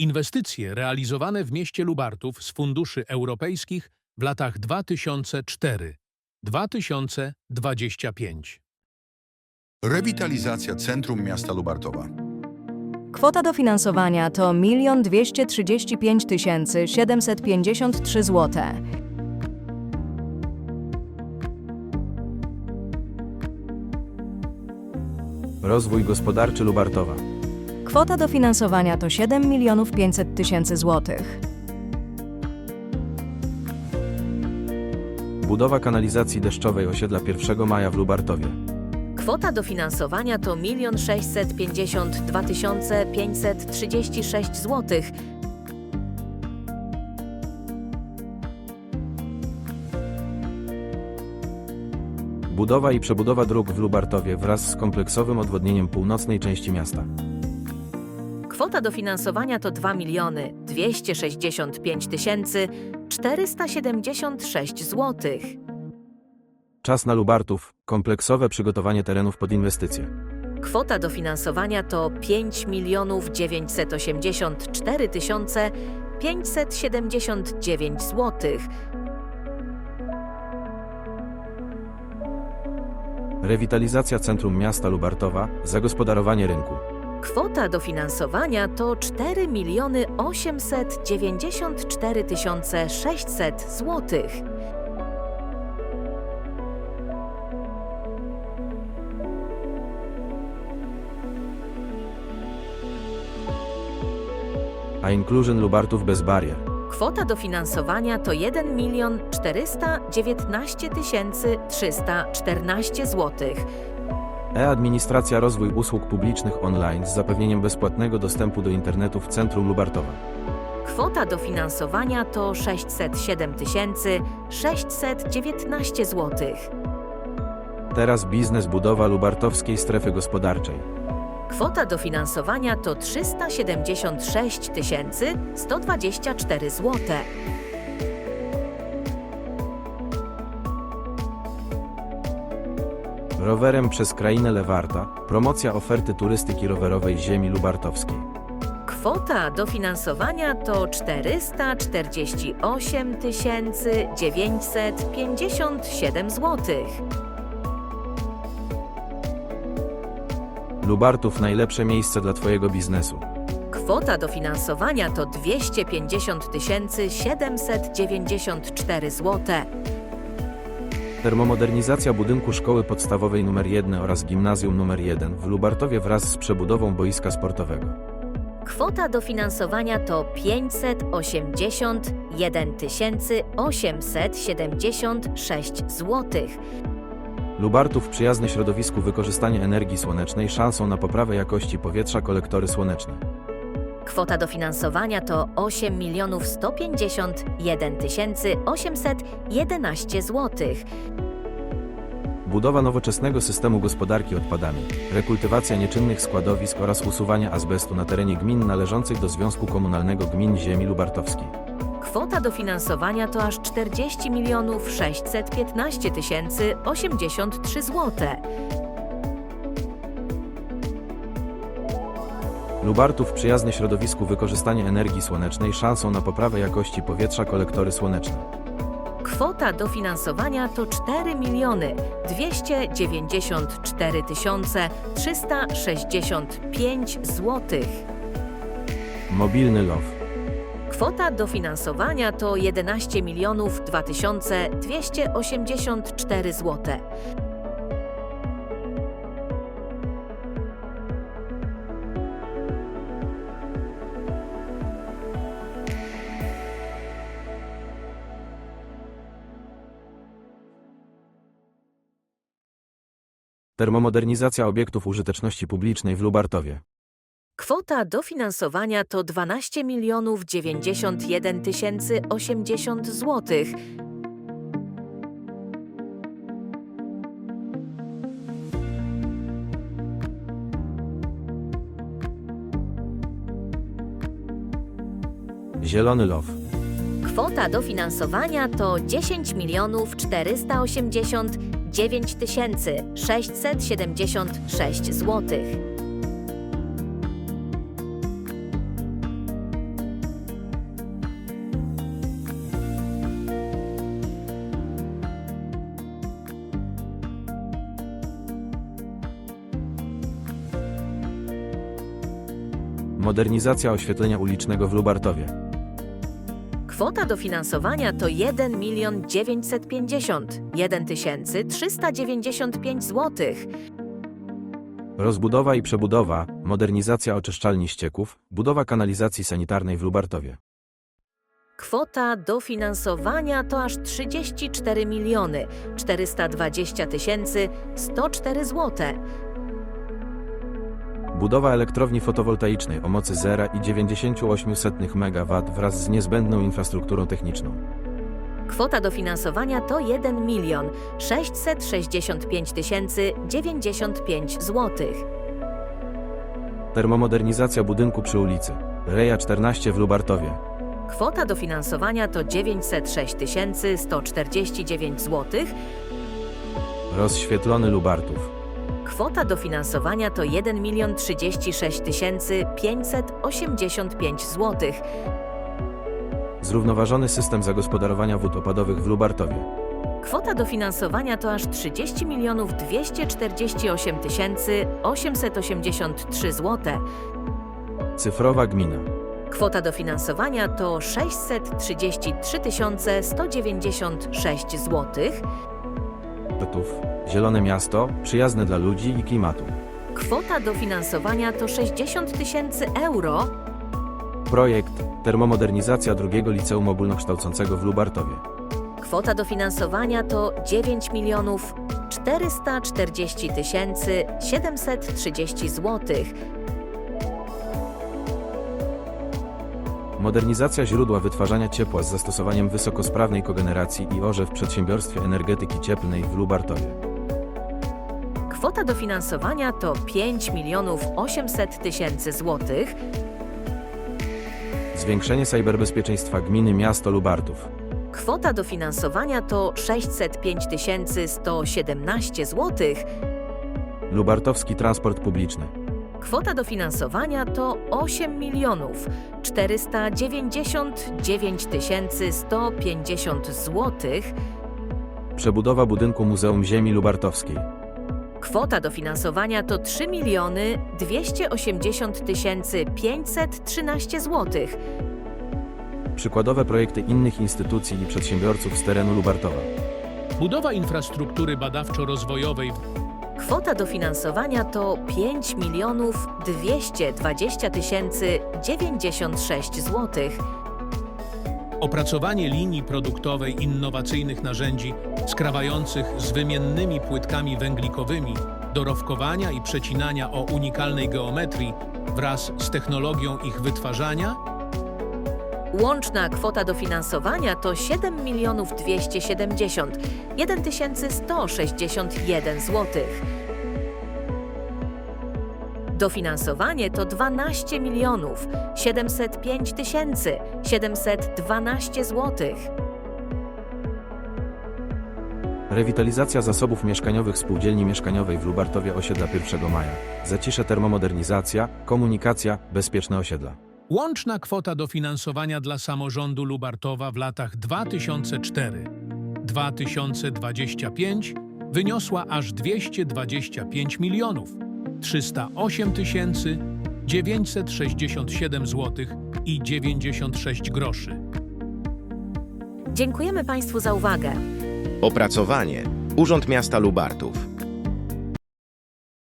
Inwestycje realizowane w mieście Lubartów z funduszy europejskich w latach 2004-2025. Rewitalizacja centrum miasta Lubartowa. Kwota dofinansowania to 1 235 753 zł. Rozwój gospodarczy Lubartowa. Kwota dofinansowania to 7 500 tysięcy złotych. Budowa kanalizacji deszczowej osiedla 1 maja w Lubartowie. Kwota dofinansowania to 1 652 536 zł. Budowa i przebudowa dróg w Lubartowie wraz z kompleksowym odwodnieniem północnej części miasta. Kwota dofinansowania to 2 miliony 265 476 zł. Czas na Lubartów. Kompleksowe przygotowanie terenów pod inwestycje. Kwota dofinansowania to 5 milionów 984 579 zł. Rewitalizacja centrum miasta Lubartowa. Zagospodarowanie rynku. Kwota dofinansowania to 4 miliony 894 600 zł. A Inclusion Lubartów bez barier. Kwota dofinansowania to 1 milion 419 314 zł. E-administracja rozwój usług publicznych online z zapewnieniem bezpłatnego dostępu do internetu w centrum Lubartowa. Kwota dofinansowania to 607 619 zł. Teraz biznes budowa lubartowskiej strefy gospodarczej. Kwota dofinansowania to 376 124 zł. Rowerem przez krainę Lewarta. Promocja oferty turystyki rowerowej ziemi lubartowskiej. Kwota dofinansowania to 448 957 zł. Lubartów najlepsze miejsce dla Twojego biznesu. Kwota dofinansowania to 250 794 zł. Termomodernizacja budynku szkoły podstawowej nr 1 oraz gimnazjum nr 1 w Lubartowie wraz z przebudową boiska sportowego. Kwota dofinansowania to 581 876 zł. Lubartów przyjazny środowisku wykorzystanie energii słonecznej szansą na poprawę jakości powietrza kolektory słoneczne. Kwota dofinansowania to 8 milionów 151 811 zł. Budowa nowoczesnego systemu gospodarki odpadami, rekultywacja nieczynnych składowisk oraz usuwanie azbestu na terenie gmin należących do Związku Komunalnego Gmin Ziemi Lubartowskiej. Kwota dofinansowania to aż 40 milionów 615 083 zł. Lubartów przyjazny środowisku wykorzystanie energii słonecznej szansą na poprawę jakości powietrza kolektory słoneczne. Kwota dofinansowania to 4 miliony 294 365 zł. Mobilny LOW. Kwota dofinansowania to 11 milionów 2284 zł. Termomodernizacja obiektów użyteczności publicznej w Lubartowie. Kwota dofinansowania to 12 milionów 91 tysięcy 80 zł. Zielony Low. Kwota dofinansowania to 10 milionów 480 000 9676 zł. Modernizacja oświetlenia ulicznego w Lubartowie. Kwota dofinansowania to 1 milion 950 395 zł. Rozbudowa i przebudowa, modernizacja oczyszczalni ścieków, budowa kanalizacji sanitarnej w Lubartowie. Kwota dofinansowania to aż 34 miliony 420 tysięcy 104 zł. Budowa elektrowni fotowoltaicznej o mocy 0,98 MW wraz z niezbędną infrastrukturą techniczną. Kwota dofinansowania to 1 milion 665 tysięcy 95 zł. Termomodernizacja budynku przy ulicy Reja 14 w Lubartowie. Kwota dofinansowania to 906 tysięcy 149 zł. Rozświetlony Lubartów. Kwota dofinansowania to 1 milion 36 tysięcy 585 zł. Zrównoważony system zagospodarowania wód opadowych w Lubartowie. Kwota dofinansowania to aż 30 milionów 248 tysięcy 883 zł. Cyfrowa gmina. Kwota dofinansowania to 633 tysiące 196 zł. Lubartów. Zielone miasto, przyjazne dla ludzi i klimatu. Kwota dofinansowania to 60 tysięcy euro. Projekt Termomodernizacja drugiego liceum ogólnokształcącego w Lubartowie. Kwota dofinansowania to 9 milionów 440 tysięcy 730 zł. Modernizacja źródła wytwarzania ciepła z zastosowaniem wysokosprawnej kogeneracji i ORZE w przedsiębiorstwie energetyki cieplnej w Lubartowie. Kwota dofinansowania to 5 milionów 800 tysięcy złotych. Zwiększenie cyberbezpieczeństwa gminy miasto Lubartów. Kwota dofinansowania to 605 tysięcy 117 złotych. Lubartowski transport publiczny. Kwota dofinansowania to 8 milionów 499 tysięcy 150 złotych. Przebudowa budynku Muzeum Ziemi Lubartowskiej. Kwota dofinansowania to 3 miliony 280 tysięcy 513 złotych. Przykładowe projekty innych instytucji i przedsiębiorców z terenu Lubartowa. Budowa infrastruktury badawczo-rozwojowej Kwota dofinansowania to 5 milionów 220 tysięcy 96 złotych. Opracowanie linii produktowej innowacyjnych narzędzi skrawających z wymiennymi płytkami węglikowymi do rowkowania i przecinania o unikalnej geometrii wraz z technologią ich wytwarzania Łączna kwota dofinansowania to 7 milionów 270 1161 złotych. Dofinansowanie to 12 milionów 705 tysięcy 712 złotych. Rewitalizacja zasobów mieszkaniowych spółdzielni mieszkaniowej w Lubartowie osiedla 1 maja. Zacisze termomodernizacja, komunikacja, bezpieczne osiedla. Łączna kwota dofinansowania dla samorządu Lubartowa w latach 2004-2025 wyniosła aż 225 milionów 308 tysięcy 967 zł i 96 groszy. Dziękujemy Państwu za uwagę. Opracowanie Urząd Miasta Lubartów